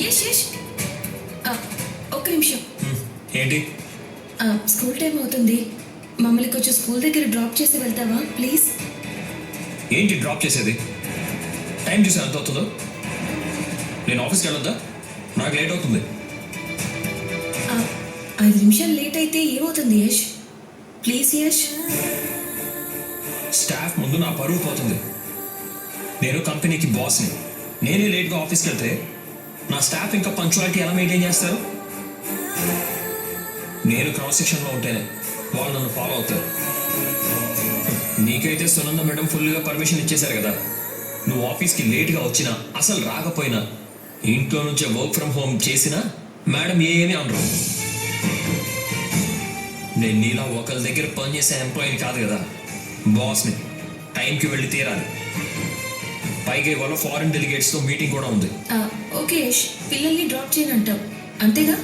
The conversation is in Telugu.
యష్ యష్ ఆ, ఒక్క నిమిషం. ఏంటి? స్కూల్ టైం అవుతుంది. మమ్మల్ని కొంచెం స్కూల్ దగ్గర డ్రాప్ చేసి వెళ్తావా ప్లీజ్? ఏంటి డ్రాప్ చేసేది? టైం చూసి ఎంత అవుతుందో? నేను ఆఫీస్కి వెళ్ళొద్దా? నాకు లేట్ అవుతుంది. ఐదు నిమిషాలు లేట్ అయితే ఏమవుతుంది యష్? ప్లీజ్ యష్. స్టాఫ్ ముందు నా పరువు పోతుంది. నేను కంపెనీకి బాస్ని. నేనే లేట్గా ఆఫీస్కి వెళ్తే నా స్టాఫ్ ఇంకా పంచువాలిటీ ఎలా మెయింటైన్ చేస్తారు? నేను క్రాస్ సెక్షన్లో ఉంటేనే వాళ్ళు నన్ను ఫాలో అవుతారు. నీకైతే సునంద మేడం ఫుల్గా పర్మిషన్ ఇచ్చేశారు కదా. నువ్వు ఆఫీస్కి లేట్గా వచ్చినా అసలు రాకపోయినా ఇంట్లో నుంచే వర్క్ ఫ్రమ్ హోమ్ చేసినా మేడం ఏమీ అనరు. నేను నీలా ఒకరి దగ్గర పనిచేసే ఎంప్లాయీని కాదు కదా. బాస్ని టైంకి వెళ్ళి తీరాలి. పైగా ఇవాళ ఫారిన్ డెలిగేట్స్తో మీటింగ్ కూడా ఉంది. ఓకే పిల్లల్ని డ్రాప్ చేయనంటావు అంతేగా?